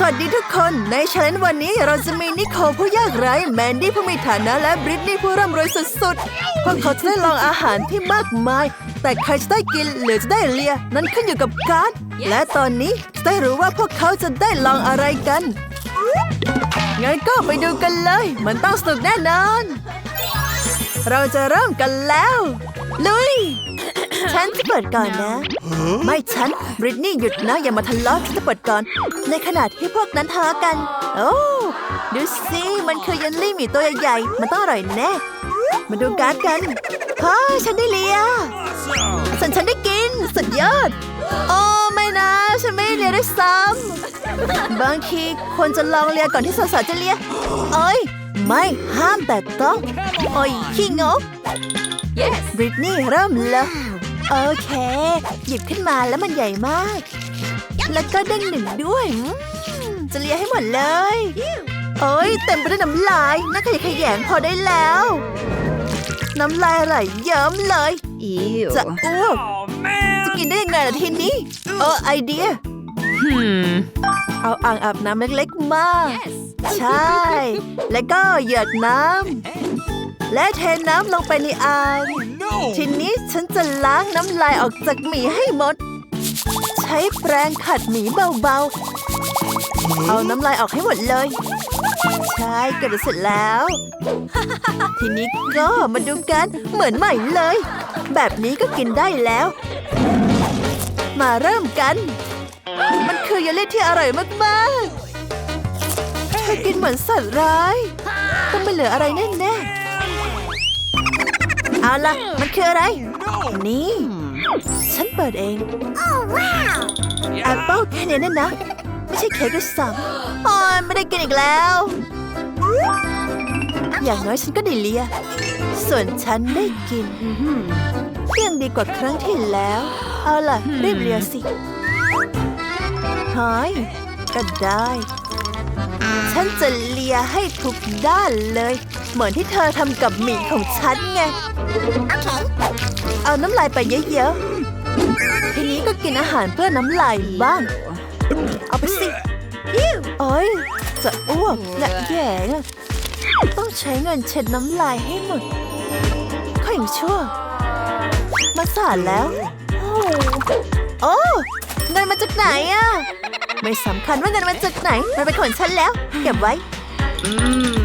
สวัสดีทุกคนในช l เลนวันนี้เราจะมีนิโคลผู้ยากไร้แมนดี้ผู้มีฐานะและบริตนี่ผู้ร่ำรวยสุดๆ พวกเขาจะได้ลองอาหารที่มากมาย แต่ใครจะได้กินหรือจะได้เลีย นั้นขึ้นอยู่กับการดและตอนนี้จะได้รู้ว่าพวกเขาจะได้ลองอะไรกันงั้นก็ไปดูกันเลย มันต้องสนุกแน่นอน เราจะเริ่มกันแล้ว ลุย ฉันจะเปิดก่อนนะ ไม่ฉันบริตนี่หยุดนะ อย่ามาทะเลาะฉันจะเปิดก่อน ในขณะที่พวกนั้นทะเลาะกัน โอ้ดูสิมันคือเยันลี่หมีตัวใหญ่ๆมันต้องอร่อยแน่มาดูการ์ดกันฮ่าฉันได้เลียส่วนฉันได้กิน สุดยอด โอ้ไม่นะ ฉันไม่ได้เลียด้วยซ้ำบางทีควรจะลองเลียก่อนที่สาวๆจะเลียเอ้ย ไม่ห้ามแต่ต้อง โอ้ยขี้งก Yes. บริตนี่เริ่มเลย โอเค หยิบขึ้นมาแล้วมันใหญ่มาก แล้วก็เด้งหนึ่งด้วยอืมจะเลียให้หมดเลย โอ้ยเต็มไปด้วยน้ำลายน่าขยะแขยงพอได้แล้ว น้ำลายไหลเยิ้มเลย Ew. จะอ้วก Oh man! จะกินได้ยังไงล่ะทีนี้เออไอเดีย Hmm. เอาอ่างอาบน้ำเล็กๆ มา Yes. ใช่ แล้วก็หยดน้ำและเทน้ำลงไปในอ่าง No! ทีนี้ฉันจะล้างน้ำลายออกจากหมีให้หมด ใช้แปรงขัดหมีเบาๆ เอาน้ำลายออกให้หมดเลย ใช่เกือบจะเสร็จแล้ว ทีนี้ก็มาดูกันเหมือนใหม่เลย แบบนี้ก็กินได้แล้ว มาเริ่มกัน มันคือเยลลี่ที่อร่อยมากๆเธอกินเหมือนสัตว์ร้าย ต้องไม่เหลืออะไรแน่ๆ เอาล่ะมันคืออะไร นี่ ฉันเปิดเองแอปเปิลแค่นี้นั่นนะ ไม่ใช่เค้กด้วยซ้ำโอ้ยไม่ได้กินอีกแล้ว อย่างน้อยฉันก็ได้เลีย ส่วนฉันได้กินยังดีกว่าครั้งที่แล้ว เอาล่ะ รีบเลียสิหายก็ได้ ฉันจะเลียให้ทุกด้านเลย เหมือนที่เธอทำกับหมี่ของฉันไง เอาน้ำลายไปเยอะๆ ทีนี้ก็กินอาหารเพื่อน้ำลายบ้าง เอาไปสิโอ้ย จะอ้วกและแย่อะต้องใช้เงินเช็ดน้ำลายให้หมดข้ออย่างชั่ว มาสาดแล้ว โอ้เงินมาจากไหนอะไม่สำคัญว่าเงินมาจากไหน มันเป็นของฉันแล้ว เก็บไว้ Mmm.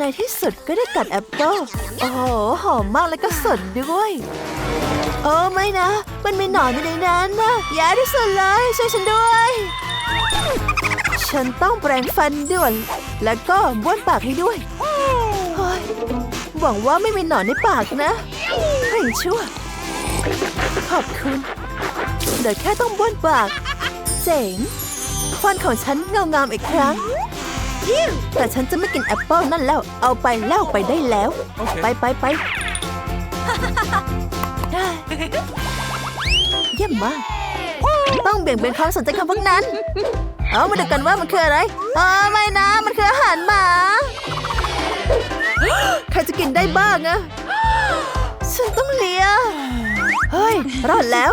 ในที่สุดก็ได้กัดแอปเปิ้ลโอ้โหหอมมากแล้วก็สดด้วย โอ้ไม่นะ มันมีหนอนอยู่ในนั้นนะแย่าที่สุดเลยช่วยฉันด้วย ฉันต้องแปรงฟันด่วน แล้วก็บ้วนปากให้ด้วยหวังว่าไม่มีหนอนในปากนะเฮ้ยชั่ว ขอบคุณ เดี๋ยวแค่ต้องบ้วนปาก เจ๋งฟันของฉันเงางามอีกครั้ง แต่ฉันจะไม่กินแอปเปิลนั่นแล้ว เอาไปแล้วไปได้แล้ว ไปไปไปเยี่ยมมาก ต้องเบี่ยงเบนความสนใจคำพวกนั้น เอามาดูกันว่ามันคืออะไรอ๋อไม่นะ มันคืออาหารหมา ใครจะกินได้บ้างอะฉันต้องเลียเฮ้ย รอดแล้ว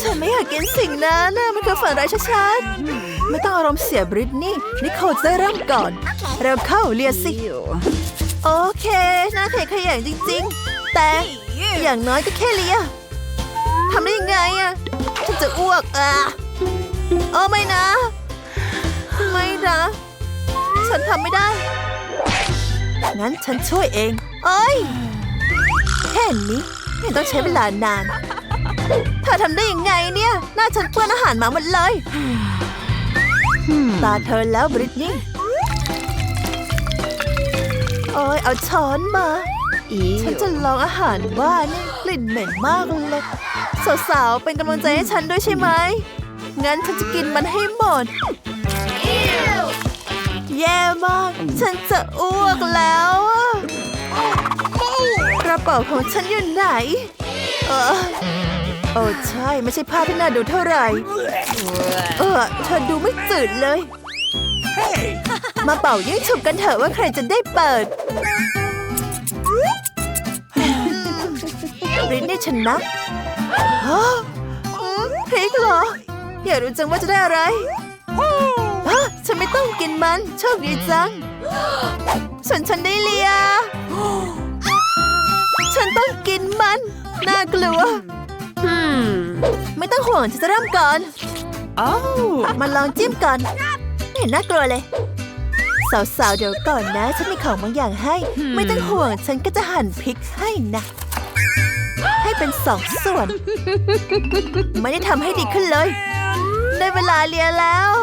ฉันไม่อยากกินสิ่งนั้นนะมันคือฝันร้ายชัดๆ ไม่ต้องอารมณ์เสียบริตนี่นิโคลจะได้เริ่มก่อน เร็วเข้าเลียสิ Ew. โอเคน่าขยะแขยงจริง ๆ แต่อย่างน้อยก็แค่เลียทำได้ยังไงอะฉันจะอ้วกอะโอ้ไม่นะ ไม่นะ ฉันทำไม่ได้ งั้นฉันช่วยเอง เอ้ยแค่นี้ไม่ต้องใช้เวลานานเธอทำได้ยังไงเนี่ย หน้าฉันเปื้อนอาหารหมาหมดเลย Hmm. ตาเธอแล้วบริตนี่โอ้ยเอาช้อนมา ฉัน Ew. จะลองอาหารว่านี่กลิ่นเหม็นมากเลยสาวๆเป็นกำลังใจให้ฉันด้วยใช่ไหม งั้นฉันจะกินมันให้หมด แย่มาก ฉันจะอ้วกแล้วอะกระเป๋าของฉันอยู่ไหน เออ โอ้ใช่ไม่ใช่ภาพที่น่าดูเท่าไหร่ เออเธอดูไม่จืดเลย มาเป่ายิ่งฉุบกันเถอะว่าใครจะได้เปิดรินนี่ชนะฮะอืมพริกเหรอ อยากรู้จังว่าจะได้อะไรฉันไม่ต้องกินมัน โชคดีจัง ส่วนฉันได้เลีย ฉันต้องกินมัน น่ากลัว ไม่ต้องห่วงฉันจะเริ่มก่อน Oh. มาลองจิ้มก่อนไม่เห็นน่ากลัวเลย สาวๆ เดี๋ยวก่อนนะ ฉันมีของบางอย่างให้ Hmm. ไม่ต้องห่วงฉันก็จะหั่นพริกให้นะ ให้เป็นสองส่วน ไม่ได้ทำให้ดีขึ้นเลย ได้เวลาเลียแล้ว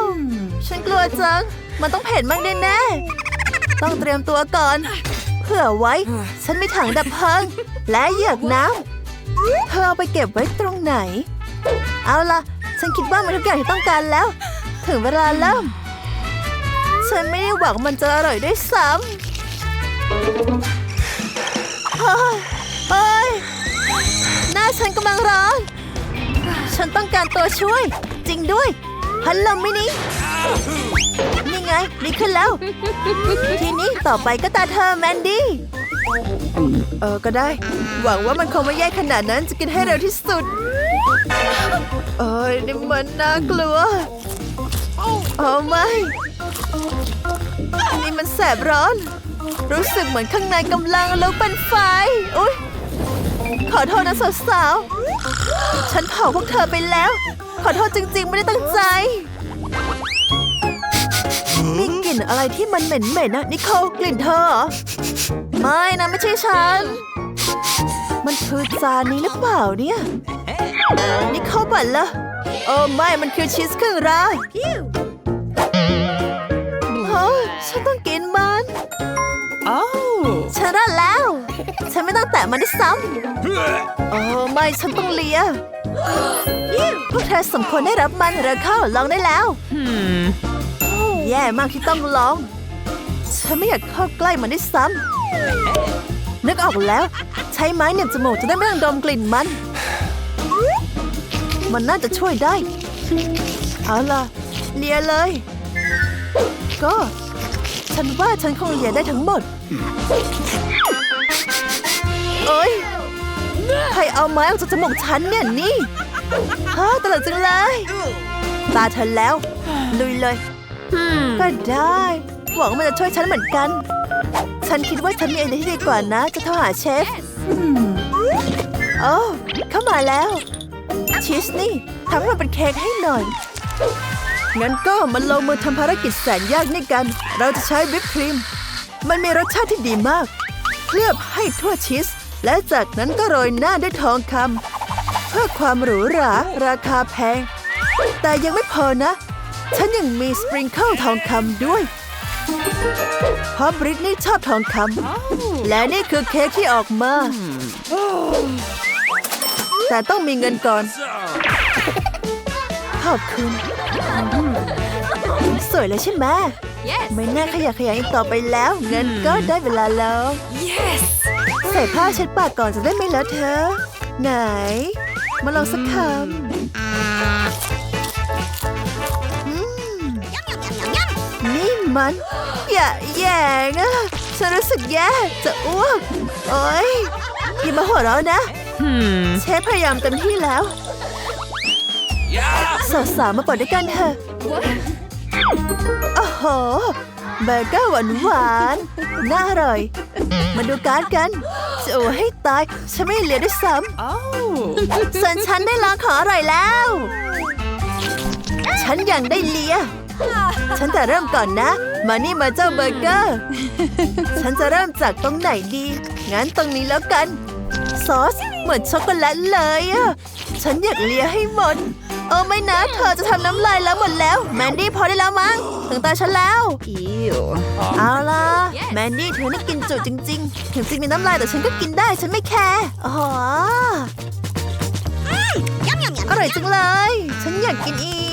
ฉันกลัวจัง มันต้องเผ็ดมากแน่ๆต้องเตรียมตัวก่อน เผื่อไว้ ฉันมีถังดับเพลิง และเหยือกน้ำ เธอเอาไปเก็บไว้ตรงไหน เอาล่ะ ฉันคิดว่ามันทุกอย่างที่ต้องการแล้ว ถึงเวลาเริ่ม ฉันไม่ได้หวังมันจะอร่อยด้วยซ้ำเฮ้ยเฮ้ยหน้าฉันกำลังร้อน ฉันต้องการตัวช่วย จริงด้วย พัดลมมินินี่ไงดีขึ้นแล้ว ทีนี้ต่อไปก็ตาเธอแมนดี้ เออก็ได้ หวังว่ามันคงไม่แย่ขนาดนั้นจะกินให้เร็วที่สุด เอ้ยนี่มันน่ากลัวโอ้ไม่นี่มันแสบร้อน รู้สึกเหมือนข้างในกำลังลุกเป็นไฟอุ๊ยขอโทษนะสาวๆ ฉันเผาพวกเธอไปแล้ว ขอโทษจริงๆ ไม่ได้ตั้งใจมีกลิ่นอะไรที่มันเหม็นๆนะนิโคลกลิ่นเธอเหรอ ไม่นะไม่ใช่ฉัน มันคือจานนี้หรือเปล่าเนี่ย นี่เข้าบัตรเหรอโอ้ไม่มันคือชีสเครื่องรางเฮ้ยฉันต้องกินมัน Oh. ฉันรอดแล้ว ฉันไม่ต้องแตะมันด้วยซ้ำโอ้ไม่ฉันต้องเลียพวกเธอสมควรได้รับมันเร็วเข้าลองได้แล้ว Hmm. แย่มากที่ต้องลอง ฉันไม่อยากเข้าใกล้มันด้วยซ้ำนึกออกแล้ว ใช้ไม้เหน็บจมูกจะได้ไม่ต้องดมกลิ่นมัน มันน่าจะช่วยได้ เอาล่ะ เลียเลย ก็ ฉันว่าฉันคงเลียได้ทั้งหมดเอ้ยใครเอาไม้ออกจากจมูกฉันเนี่ยนี่ฮะตลกจังเลย ตาเธอแล้ว ลุยเลย Hmm. ก็ได้ หวังว่ามันจะช่วยฉันเหมือนกัน ฉันคิดว่าฉันมีไอเดียที่ดีกว่านะ จะโทรหาเชฟโอ้เข้ามาแล้ว ชีสนี่ทำให้มันเป็นเค้กให้หน่อย งั้นก็มาลงมือทำภารกิจแสนยากนี่กัน เราจะใช้วิปครีม มันมีรสชาติที่ดีมาก เคลือบให้ทั่วชีส และจากนั้นก็โรยหน้าด้วยทองคำเพื่อความหรูหราราคาแพง แต่ยังไม่พอนะ ฉันยังมีสปริงเกิลทองคำด้วย เพราะบริตนี่ชอบทองคำและนี่คือเค้กที่ออกมา แต่ต้องมีเงินก่อน ขอบคุณ สวยเลยใช่ไหม Yes. ไม่น่าขยะแขยงอีกต่อไปแล้ว เงินก็ได้เวลาแล้ว Yes. ใส่ผ้าเช็ดปากก่อนจะได้ไม่เลอะเทอะ ไหน มาลองสักคำอืมนี่ มัน อย่าแย่งอะฉันรู้สึกแย่ จะอ้วก โอ๊ยอย่ามาหัวเราะนะ Hmm. เชฟพยายามเต็มที่แล้วสาวๆมาเปิดด้วยกันเถอะโอ้โหเบอร์เกอร์หวานหวานๆน่าอร่อย มาดูการ์ดกันจะโอ้ให้ตาย ฉันไม่เหลือด้วยซ้ Oh. ำส่วนฉันได้ลองของอร่อยแล้ว ฉันยังได้เลีย ฉันจะเริ่มก่อนนะ มานี่มาเจ้าเบอร์เกอร์ ฉันจะเริ่มจากตรงไหนดี งั้นตรงนี้แล้วกัน ซอสเหมือนช็อกโกแลตเลยอะฉันอยากเลียให้หมด เออไม่นะ เธอจะทำน้ำลายแล้วหมดแล้ว แมนดี้พอได้แล้วมั้ง ถึงตาฉันแล้ว Ew. เอาล่ะ แมนดี้เธอนี่กินจุจริง ๆ ถึงจะมีน้ำลายแต่ฉันก็กินได้ฉันไม่แคร์อ๋ออร่อยจังเลย ฉันอยากกินอีก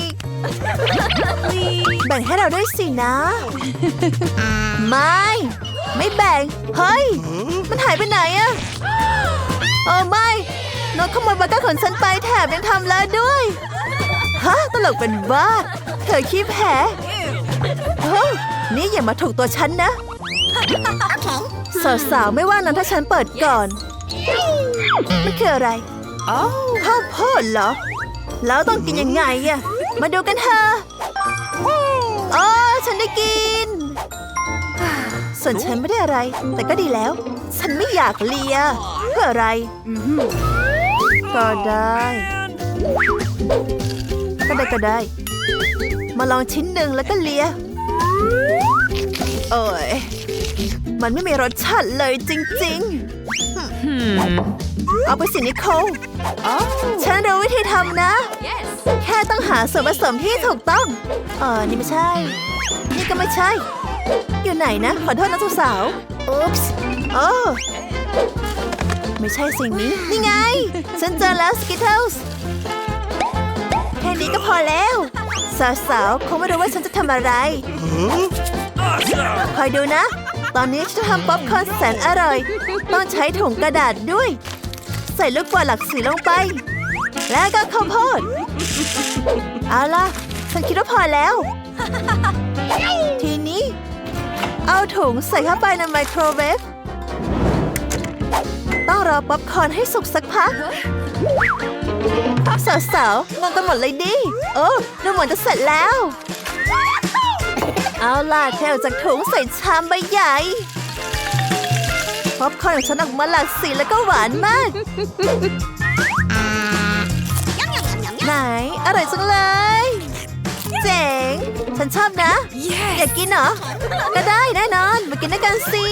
แบ่งให้เราด้วยสินะ ไม่ ไม่แบ่ง เฮ้ย มันหายไปไหนอะโอ้ไม่นกขโมยบักเกอร์ของฉันไปแถมยังทำแล้วด้วย ฮะ ตลกเป็นบ้า เธอขี้แพ้เฮ้ยนี่อย่ามาถูกตัวฉันนะสาวๆไม่ว่านั้นถ้าฉันเปิดก่อน มันคืออะไร Oh. ข้าวโพดเหรอ แล้วต้องกินยังไงอะ มาดูกันเถอะโอ้ฉันได้กิน ส่วนฉันไม่ได้อะไร แต่ก็ดีแล้ว ฉันไม่อยากเลียเพื่ออะไร ก็ได้ ก็ได้ก็ได้ มาลองชิ้นหนึ่งแล้วก็เลียเอ้ยมันไม่มีรสชาติเลยจริง Hmm. ๆเอาไปสินิโคล Oh. ฉันรู้วิธีทำนะ Yes. แค่ต้องหาส่วนผสมที่ถูกต้องเออนี่ไม่ใช่ นี่ก็ไม่ใช่ อยู่ไหนนะ ขอโทษนะทุกสาวอุ๊ปส์โอ้ไม่ใช่สิ่งนี้ นี่ไง ฉันเจอแล้วสกิทเทิลส์แค่นี้ก็พอแล้ว สาวๆคงไม่รู้ว่าฉันจะทำอะไร คอยดูนะ ตอนนี้ฉันจะทำป๊อปคอร์นแสนอร่อย ต้องใช้ถุงกระดาษด้วย ใส่ลูกบอลหลักสีลงไป แล้วก็ข้าวโพด เอาล่ะ ฉันคิดว่าพอแล้ว ทีนี้ เอาถุงใส่เข้าไปในไมโครเวฟ ต้องรอป๊อปคอร์นให้สุกสักพักสาวๆงงกันหมดเลยดิ โอ้ดูเหมือนจะเสร็จแล้ว เอาล่ะเทออกจากถุงใส่ชามใบใหญ่ป๊อปคอร์นของฉันออกมาหลากสีแล้วก็หวานมาก ไหน อร่อยจังเลย เจ๋ง ฉันชอบนะ อยากกินเหรอ ก็ได้แน่นอน มากินด้วยกันสิ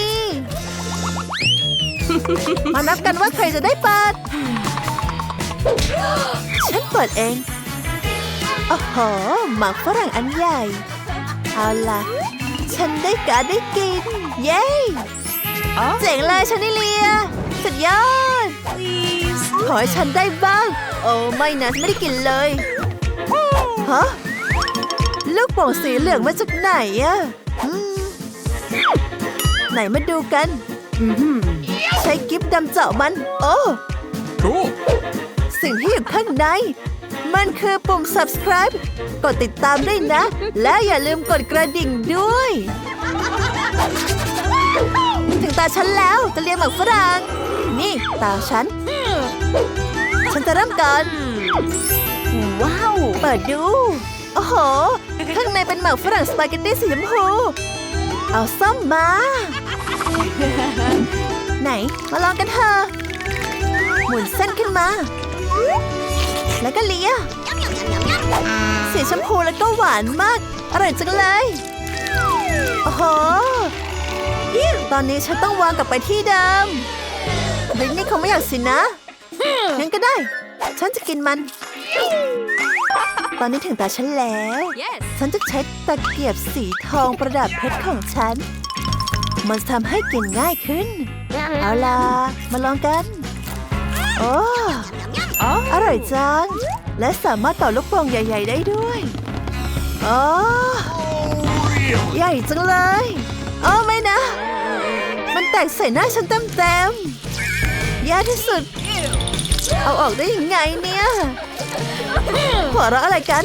มานับกันว่าใครจะได้เปิด ฉันเปิดเอง โอ้โห หมักฝรั่งอันใหญ่ เอาล่ะ ฉันได้การได้กิน เย้ Oh. เจ๋งเลยชานิเลีย สุดยอด Please. ขอให้ฉันได้บ้าง โอ้ไม่นะฉันไม่ได้กินเลยฮะลูกโป่งสีเหลืองมาจากไหนอะอืมไหนมาดูกัน ใช้กิฟต์ดำเจาะมัน โอ้ Cool. สิ่งที่อยู่ข้างใน มันคือปุ่ม subscribe กดติดตามด้วยนะ และอย่าลืมกดกระดิ่งด้วย ถึงตาฉันแล้วจะเรียนหมักฝรั่งนี่ ตาฉัน ฉันจะเริ่มก่อนว้าว เปิดดู โอ้โห ข้างในเป็นหมักฝรั่งสปาเกตตี้สีชมพู เอาส้มมา ไหน มาลองกันเถอะ หมุนเส้นขึ้นมา แล้วก็เลียสีชมพูแล้วก็หวานมาก อร่อยจังเลย โอ้โห ตอนนี้ฉันต้องวางกลับไปที่เดิมบรินนี่คงไม่อยากสินะ งั้นก็ได้ ฉันจะกินมัน ตอนนี้ถึงตาฉันแล้ว Yes. ฉันจะใช้ตะเกียบสีทองประดับเพชรของฉัน มันจะทำให้กินง่ายขึ้น เอาล่ะ มาลองกัน โอ้ Oh. อร่อยจัง และสามารถต่อลูกโป่งใหญ่ ๆ ได้ด้วย โอ้ใหญ่จังเลยโอ้ไม่นะ มันแตกใส่หน้าฉันเต็มๆแย่ที่สุด เอาออกได้ยังไงเนี่ยหัวเราะอะไรกัน